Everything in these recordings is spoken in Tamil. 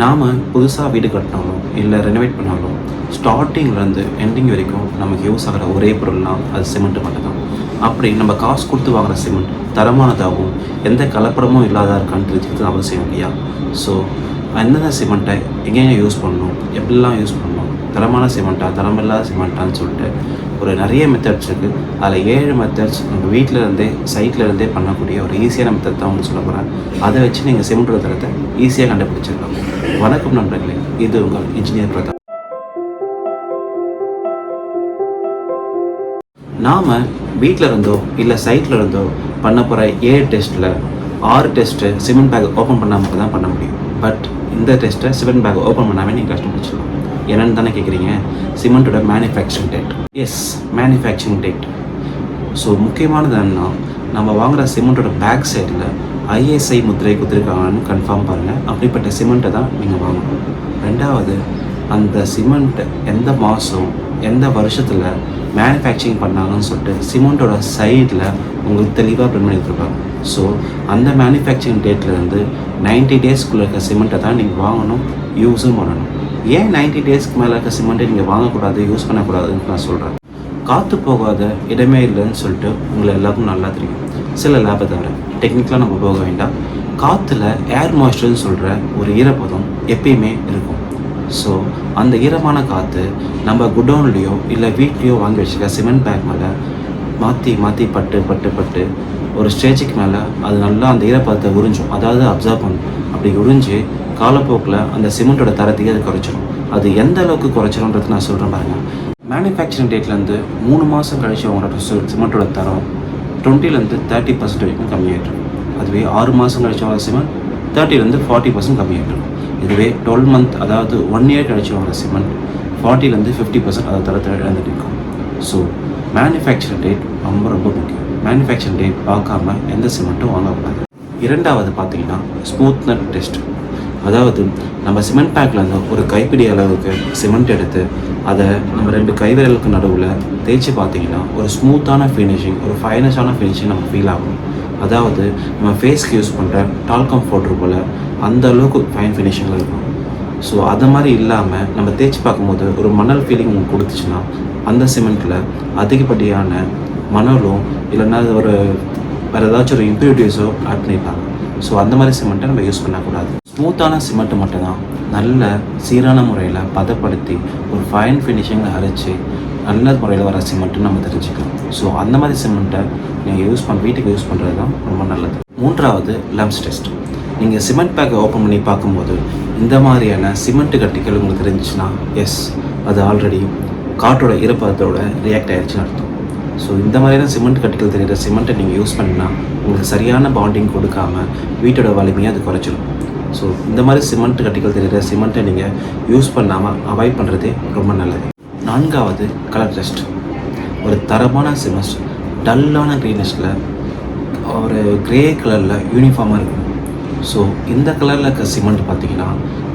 நாம் புதுசாக வீடு கட்டினாலும் இல்லை ரெனோவேட் பண்ணாலும் ஸ்டார்டிங்லேருந்து எண்டிங் வரைக்கும் நமக்கு யூஸ் ஆகிற ஒரே பொருள்னால் அது சிமெண்ட்டு மட்டும்தான். அப்படி நம்ம காசு கொடுத்து வாங்குகிற சிமெண்ட் தரமானதாகவும் எந்த கலப்படமும் இல்லாதா இருக்கான்னு தெரிஞ்சுக்கிறது அவசியம் இல்லையா? ஸோ எந்தெந்த சிமெண்ட்டை எங்கெங்கே யூஸ் பண்ணணும்? எப்படிலாம் யூஸ் பண்ணணும்? தரமான சிமெண்ட்டா தரமில்லாத சிமெண்ட்டான்னு சொல்லிட்டு ஒரு நிறைய மெத்தட்ஸ் இருக்குது அதில் ஏழு மெத்தட்ஸ் நம்ம வீட்டில் இருந்தே சைட்டில் இருந்தே பண்ணக்கூடிய ஒரு ஈஸியான மெத்தட் தான் உங்களுக்கு சொல்ல போகிறேன் அதை வச்சு நீங்கள் சிமெண்ட் தரத்தை ஈஸியாக கண்டுபிடிச்சிடலாம். வணக்கம் நண்பர்களே இது உங்கள் இன்ஜினியர் பிரதாப். நாம் வீட்டில் இருந்தோ இல்லை சைட்டில் இருந்தோ பண்ண போகிற ஏழு டெஸ்ட்டில் ஆறு டெஸ்ட்டு சிமெண்ட் பேக் ஓப்பன் பண்ணாமல் தான் பண்ண முடியும். பட் இந்த டெஸ்ட்டை சிமெண்ட் பேக் ஓப்பன் பண்ணாமல் நீங்கள் கஷ்டப்பிடிச்சிடலாம் என்னென்னு தானே கேட்குறீங்க சிமெண்ட்டோட manufacturing date yes manufacturing date so முக்கியமானது என்னன்னா நம்ம வாங்குற சிமெண்ட்டோட பேக் சைடில் ஐஎஸ்ஐ முத்திரை கொடுத்துருக்காங்கன்னு கன்ஃபார்ம் பண்ணுங்கள் அப்படிப்பட்ட சிமெண்ட்டை தான் நீங்கள் வாங்கணும். ரெண்டாவது அந்த சிமெண்ட் எந்த மாதம் எந்த வருஷத்தில் மேனுஃபேக்சரிங் பண்ணாங்கன்னு சொல்லிட்டு சிமெண்ட்டோட சைடில் உங்களுக்கு தெளிவாக பிரிண்ட் பண்ணி கொடுத்துருப்பாங்க ஸோ அந்த மேனுஃபேக்சரிங் டேட்லேருந்து நைன்டி டேஸ்க்குள்ளே இருக்க சிமெண்ட்டை தான் நீங்கள் வாங்கணும் யூஸும் பண்ணணும். ஏன் நைன்டி டேஸ்க்கு மேலே இருக்க சிமெண்ட்டை நீங்கள் வாங்கக்கூடாது யூஸ் பண்ணக்கூடாதுன்னு நான் சொல்கிறேன் காற்று போகாத இடமே இல்லைன்னு சொல்லிட்டு உங்களை எல்லாருக்கும் நல்லா தெரியும். சில லேபை தவிர டெக்னிக்கலாக நம்ம போக வேண்டாம். காற்றுல ஏர் மாய்ஸ்டர்னு சொல்கிற ஒரு ஈரப்பதம் எப்பயுமே இருக்கும். ஸோ அந்த ஈரமான காற்று நம்ம குடோன்லேயோ இல்லை வீட்லேயோ வாங்கி வச்சுக்க சிமெண்ட் பேக் மேலே மாற்றி மாற்றி பட்டு பட்டு பட்டு ஒரு ஸ்டேஜுக்கு மேலே அது நல்லா அந்த ஈரப்பதத்தை உறிஞ்சும். அதாவது அப்சர்வ் பண்ணும். அப்படி உறிஞ்சு காலப்போக்கில் அந்த சிமெண்ட்டோட தரத்தையே அது குறைச்சிடும் அது எந்த அளவுக்கு குறைச்சிடும்ன்றது நான் சொல்கிறேன் பாருங்கள் மேனுஃபேக்சரிங் டேட்லேருந்து மூணு மாதம் கழிச்சு அவங்களோட சிமெண்ட்டோட தரம் டுவெண்ட்டிலேருந்து தேர்ட்டி பர்சன்ட் வரைக்கும் கம்மியாகிட்டு அதுவே ஆறு மாதம் கழிச்சு வாங்குற சிமெண்ட் தேர்ட்டிலேருந்து ஃபார்ட்டி பர்சன்ட் கம்மியாகிட்டு இதுவே டுவெல் மந்த் அதாவது ஒன் இயர் கழிச்சு வாங்குற சிமெண்ட் ஃபார்ட்டிலேருந்து ஃபிஃப்டி பர்சன்ட் அதை தரத்தை இழந்துட்டு இருக்கும். ஸோ மேனுஃபேக்சரிங் டேட் ரொம்ப ரொம்ப முக்கியம். மேனுஃபேக்சரிங் டேட் பார்க்காம எந்த சிமெண்ட்டும் வாங்கக்கூடாது. இரண்டாவது பார்த்தீங்கன்னா ஸ்மூத்னர் டெஸ்ட் அதாவது நம்ம சிமெண்ட் பேக்கில் ஒரு கைப்பிடி அளவுக்கு சிமெண்ட் எடுத்து அதை நம்ம ரெண்டு கைவிரலுக்கு நடுவில் தேய்ச்சி பார்த்தீங்கன்னா ஒரு ஸ்மூத்தான ஃபினிஷிங் ஒரு ஃபைனஸான ஃபினிஷிங் நமக்கு ஃபீல் ஆகும். அதாவது நம்ம ஃபேஸ்க்கு யூஸ் பண்ணுற டால்கம் பவுட்ரு போல் அந்த அளவுக்கு ஃபைன் ஃபினிஷிங்கில் இருக்கும். ஸோ அது மாதிரி இல்லாமல் நம்ம தேய்ச்சி பார்க்கும்போது ஒரு மணல் ஃபீலிங் உங்களுக்கு கொடுத்துச்சுன்னா அந்த சிமெண்ட்டில் அதிகப்படியான மணலும் இல்லைன்னா ஒரு வேறு ஏதாச்சும் ஒரு இம்ப்யூரிட்டிஸோ ஆட் பண்ணியிருப்பாங்க ஸோ அந்த மாதிரி சிமெண்ட்டை நம்ம யூஸ் பண்ணக்கூடாது. ஸ்மூத்தான சிமெண்ட்டு மட்டும்தான். நல்ல சீரான முறையில் பதப்படுத்தி ஒரு ஃபைன் ஃபினிஷிங்கில் அரைச்சி நல்ல முறையில் வர சிமெண்ட்டு நம்ம தெரிஞ்சுக்கலாம். ஸோ அந்த மாதிரி சிமெண்ட்டை நீங்கள் யூஸ் பண்ண வீட்டுக்கு யூஸ் பண்ணுறது தான் ரொம்ப நல்லது. மூன்றாவது லம்ஸ் டெஸ்ட் நீங்கள் சிமெண்ட் பேக்கை ஓப்பன் பண்ணி பார்க்கும்போது இந்த மாதிரியான சிமெண்ட் கட்டிகள் உங்களுக்கு தெரிஞ்சுச்சுன்னா எஸ் அது ஆல்ரெடி காற்றோட ஈரப்பதத்தோட ரியாக்ட் ஆயிடுச்சுன்னு அர்த்தம். ஸோ இந்த மாதிரியான சிமெண்ட் கட்டிகள் தெரிகிற சிமெண்ட்டை நீங்கள் யூஸ் பண்ணினா உங்களுக்கு சரியான பாண்டிங் கொடுக்காம வீட்டோட வலிமையை அது குறைச்சிடும் ஸோ இந்த மாதிரி சிமெண்ட் கட்டிகள் தெரிகிற சிமெண்ட்டை நீங்கள் யூஸ் பண்ணாமல் அவாய்ட் பண்ணுறதே ரொம்ப நல்லது. நான்காவது கலர் டெஸ்ட் ஒரு தரமான சிமெண்ட் டல்லான க்ரீனிஷில் ஒரு கிரே கலரில் யூனிஃபார்மாக இருக்கும் ஸோ இந்த கலரில் இருக்க சிமெண்ட் பார்த்தீங்கன்னா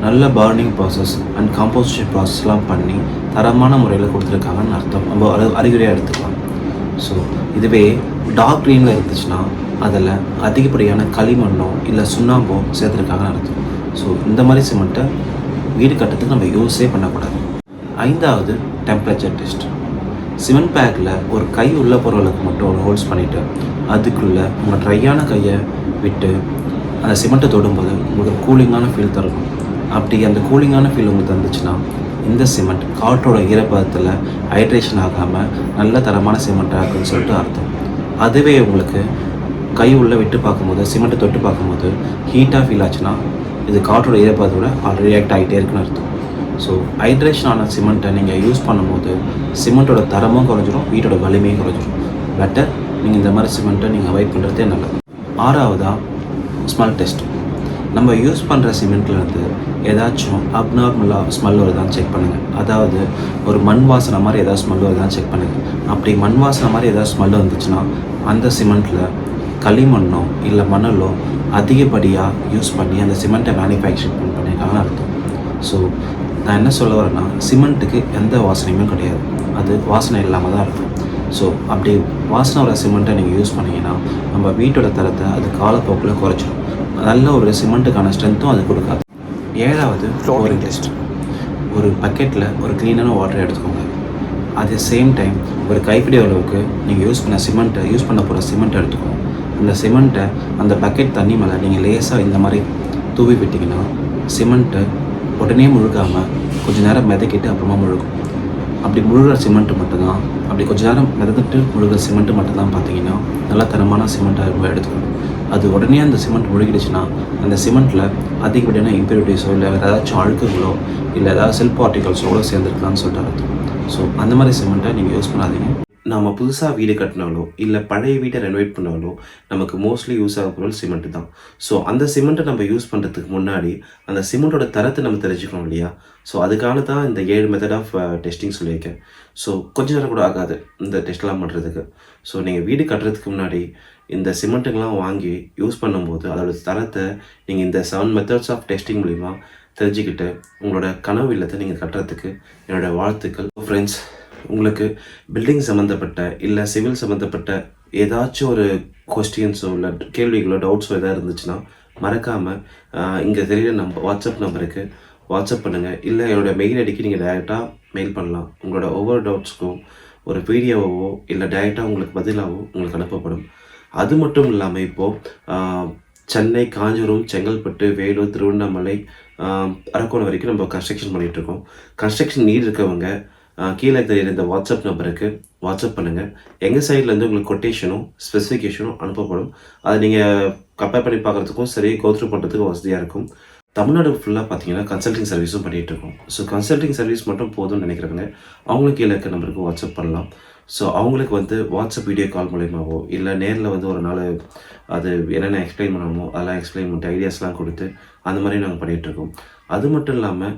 நல்ல பர்னிங் ப்ராசஸ் அண்ட் காம்போசிஷன் ப்ராசஸ்லாம் பண்ணி தரமான முறையில் கொடுத்துருக்காங்கன்னு அர்த்தம். நம்ம அறிகுறியாக எடுத்துக்கலாம். ஸோ இதுவே டார்க் க்ரீனில் இருந்துச்சுன்னா அதில் அதிகப்படியான களிமண்ணோ இல்லை சுண்ணாம்போ சேர்த்துருக்காங்கன்னு அர்த்தம் ஸோ இந்த மாதிரி சிமெண்ட்டை வீடு கட்டுறதுக்கு நம்ம யூஸே பண்ணக்கூடாது. ஐந்தாவது டெம்பரேச்சர் டெஸ்ட் சிமெண்ட் பேக்கில் ஒரு கை உள்ள பொருளுக்கு மட்டும் ஒரு ஹோல்ஸ் பண்ணிவிட்டு அதுக்குள்ளே உங்கள் ட்ரையான கையை விட்டு அந்த சிமெண்ட்டை தொடும்போது உங்களுக்கு கூலிங்கான ஃபீல் தரும் அப்படி அந்த கூலிங்கான ஃபீல் உங்களுக்கு தந்துச்சுன்னா இந்த சிமெண்ட் காற்றோட ஈரப்பதத்தில் ஹைட்ரேஷன் ஆகாமல் நல்ல தரமான சிமெண்ட்டாக இருக்குன்னு சொல்லிட்டு அர்த்தம். அதுவே உங்களுக்கு கை உள்ளே விட்டு பார்க்கும்போது சிமெண்ட்டை தொட்டு பார்க்கும்போது ஹீட்டாக ஃபீல் ஆச்சுன்னா இது காற்றோட ஈரப்பதத்தோட ஆல்ரெடி ரியாக்ட் ஆகிட்டே இருக்குன்னு அர்த்தம். ஸோ ஹைட்ரேஷன் ஆன சிமெண்ட்டை நீங்கள் யூஸ் பண்ணும்போது சிமெண்ட்டோட தரமும் குறைஞ்சிரும் வீட்டோட வலிமையும் குறைஞ்சிரும். பெட்டர் நீங்கள் இந்த மாதிரி சிமெண்ட்டை நீங்கள் அவாய்ட் பண்ணுறதே நல்லது. ஆறாவதாக ஸ்மெல் டெஸ்ட் நம்ம யூஸ் பண்ணுற சிமெண்ட்லேருந்து ஏதாச்சும் அப்நார்மலாக ஸ்மெல் வருதான்னு செக் பண்ணுங்கள் அதாவது ஒரு மண் வாசனை மாதிரி ஏதாவது ஸ்மெல் வருதான்னு செக் பண்ணுங்கள் அப்படி மண் வாசனை மாதிரி ஏதாவது ஸ்மெல் வந்துச்சுன்னா அந்த சிமெண்ட்டில் களிமண்ணோ இல்லை மணலோ அதிகப்படியாக யூஸ் பண்ணி அந்த சிமெண்ட்டை மேனுஃபேக்சரிங் பண்ணியிருக்காங்கன்னு அர்த்தம். ஸோ நான் என்ன சொல்ல வரேன்னா சிமெண்ட்டுக்கு எந்த வாசனையுமே கிடையாது. அது வாசனை இல்லாமல் தான் இருக்கும். ஸோ அப்படி வாசனை வர சிமெண்ட்டை நீங்கள் யூஸ் பண்ணீங்கன்னா நம்ம வீட்டோட தரத்தை அது காலப்போக்கில் குறைச்சிடும் நல்ல ஒரு சிமெண்ட்டுக்கான ஸ்ட்ரென்த்தும் அது கொடுக்காது. ஏழாவது ஃப்ளோரிங் டெஸ்ட் ஒரு பக்கெட்டில் ஒரு க்ளீனான வாட்டர் எடுத்துக்கோங்க. அதே சேம் டைம் ஒரு கைப்பிடி அளவுக்கு நீங்கள் யூஸ் பண்ண சிமெண்ட்டை யூஸ் பண்ண போகிற சிமெண்ட் எடுத்துக்கோங்க. இந்த சிமெண்ட்டை அந்த பக்கெட் தண்ணி மேலே நீங்கள் லேசாக இந்த மாதிரி தூவி விட்டிங்கன்னா சிமெண்ட்டு உடனே முழுகாமல் கொஞ்ச நேரம் மிதக்கிட்டு அப்புறமா முழுகும். அப்படி முழுகிற சிமெண்ட்டு மட்டும்தான் அப்படி கொஞ்ச நேரம் மிதந்துட்டு முழுகிற சிமெண்ட்டு மட்டும்தான் பார்த்தீங்கன்னா நல்லா தரமான சிமெண்ட்டாக எடுத்துக்கணும் அது உடனே அந்த சிமெண்ட் முழுகிடுச்சுன்னா அந்த சிமெண்ட்டில் அதிகப்படியான இம்ப்யூரிட்டிஸோ இல்லை வேறு ஏதாச்சும் அழுக்குகளோ இல்லை ஏதாவது செல்ஃப் ஆர்டிகல்ஸோ கூட சேர்ந்துருக்கலாம்னு சொல்லிட்டு அர்த்தம். ஸோ அந்த மாதிரி சிமெண்ட்டை நீங்கள் யூஸ் பண்ணாதீங்க. நாம் புதுசாக வீடு கட்டினாலோ இல்லை பழைய வீட்டை ரெனோவேட் பண்ணாலோ நமக்கு மோஸ்ட்லி யூஸ் ஆக பொருள் சிமெண்ட் தான். ஸோ அந்த சிமெண்ட்டை நம்ம யூஸ் பண்ணுறதுக்கு முன்னாடி அந்த சிமெண்ட்டோட தரத்தை நம்ம தெரிஞ்சுக்கணும் இல்லையா? ஸோ அதுக்கான தான் இந்த ஏழு மெத்தட் ஆஃப் டெஸ்டிங் சொல்லியிருக்கேன். ஸோ கொஞ்ச நேரம் கூட ஆகாது இந்த டெஸ்ட்லாம் பண்ணுறதுக்கு ஸோ நீங்கள் வீடு கட்டுறதுக்கு முன்னாடி இந்த சிமெண்ட்டுங்கெலாம் வாங்கி யூஸ் பண்ணும்போது அதோடய தரத்தை நீங்கள் இந்த செவன் மெத்தட்ஸ் ஆஃப் டெஸ்டிங் மூலிமா தெரிஞ்சுக்கிட்டு உங்களோட கனவு இல்லத்தை நீங்கள் கட்டுறதுக்கு என்னோடய வாழ்த்துக்கள். ஃப்ரெண்ட்ஸ் உங்களுக்கு பில்டிங் சம்மந்தப்பட்ட இல்லை சிவில் சம்மந்தப்பட்ட ஏதாச்சும் ஒரு கொஸ்டின்ஸோ இல்லை கேள்விகளோ டவுட்ஸோ எதாவது இருந்துச்சுன்னா மறக்காமல் இங்கே தெரியுற நம்ப வாட்ஸ்அப் நம்பருக்கு வாட்ஸ்அப் பண்ணுங்கள் இல்லை என்னோட மெயில் ஐடிக்கு நீங்கள் டைரெக்டாக மெயில் பண்ணலாம். உங்களோட ஒவ்வொரு டவுட்ஸ்க்கும் ஒரு பிடிஎஃபாவோ இல்லை டைரெக்டாக உங்களுக்கு பதிலாகவோ உங்களுக்கு அனுப்பப்படும். அது மட்டும் இல்லாமல் இப்போது சென்னை காஞ்சிபுரம் செங்கல்பட்டு வேலூர் திருவண்ணாமலை அரக்கோணம் வரைக்கும் நம்ம கன்ஸ்ட்ரக்ஷன் பண்ணிகிட்ருக்கோம் இருக்கோம். கன்ஸ்ட்ரக்ஷன் நீட் இருக்கவங்க கீழே தெரியுற இந்த வாட்ஸ்அப் நம்பருக்கு வாட்ஸ்அப் பண்ணுங்கள் எங்கள் சைட்லேருந்து உங்களுக்கு கொட்டேஷனும் ஸ்பெசிஃபிகேஷனும் அனுப்பப்படும். அதை நீங்கள் கம்பேர் பண்ணி பார்க்குறதுக்கும் சரி கோத்ரூ பண்ணுறதுக்கும் வசதியாக இருக்கும். தமிழ்நாடு ஃபுல்லாக பார்த்தீங்கன்னா கன்சல்டிங் சர்வீஸும் பண்ணிகிட்டு இருக்கோம். ஸோ கன்சல்டிங் சர்வீஸ் மட்டும் போதும்னு நினைக்கிறவங்க அவங்களுக்கு கீழே இருக்க நம்பருக்கு வாட்ஸ்அப் பண்ணலாம். ஸோ அவங்களுக்கு வந்து வாட்ஸ்அப் வீடியோ கால் மூலயமாவோ இல்லை நேரில் வந்து ஒரு நாள் அது என்னென்ன எக்ஸ்பிளைன் பண்ணணுமோ அதெல்லாம் எக்ஸ்பிளைன் பண்ணிட்டு ஐடியாஸ்லாம் கொடுத்து அந்த மாதிரி நாங்கள் பண்ணிகிட்ருக்கோம் அது மட்டும் இல்லாமல்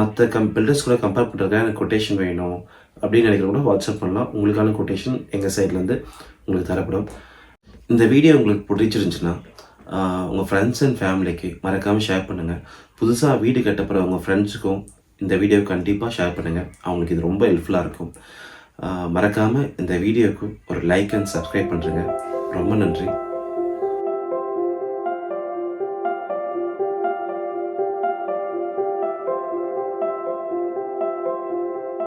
மற்ற கம் பில்டர்ஸ் கூட கம்பேர் பண்ணுறதுக்காக எனக்கு கொட்டேஷன் வேணும் அப்படின்னு நினைக்கிறவங்க கூட வாட்ஸ்அப் பண்ணலாம். உங்களுக்கான கொட்டேஷன் எங்கள் சைட்லேருந்து உங்களுக்கு தரப்படும். இந்த வீடியோ உங்களுக்கு பிடிச்சிருந்துச்சுன்னா உங்கள் ஃப்ரெண்ட்ஸ் அண்ட் ஃபேமிலிக்கு மறக்காமல் ஷேர் பண்ணுங்கள் புதுசாக வீடு கட்டப்படுற உங்கள் ஃப்ரெண்ட்ஸுக்கும் இந்த வீடியோ கண்டிப்பாக ஷேர் பண்ணுங்கள் அவங்களுக்கு இது ரொம்ப ஹெல்ப்ஃபுல்லாக இருக்கும். மறக்காமல் இந்த வீடியோவுக்கு ஒரு லைக் அண்ட் சப்ஸ்கிரைப் பண்ணுறேங்க ரொம்ப நன்றி.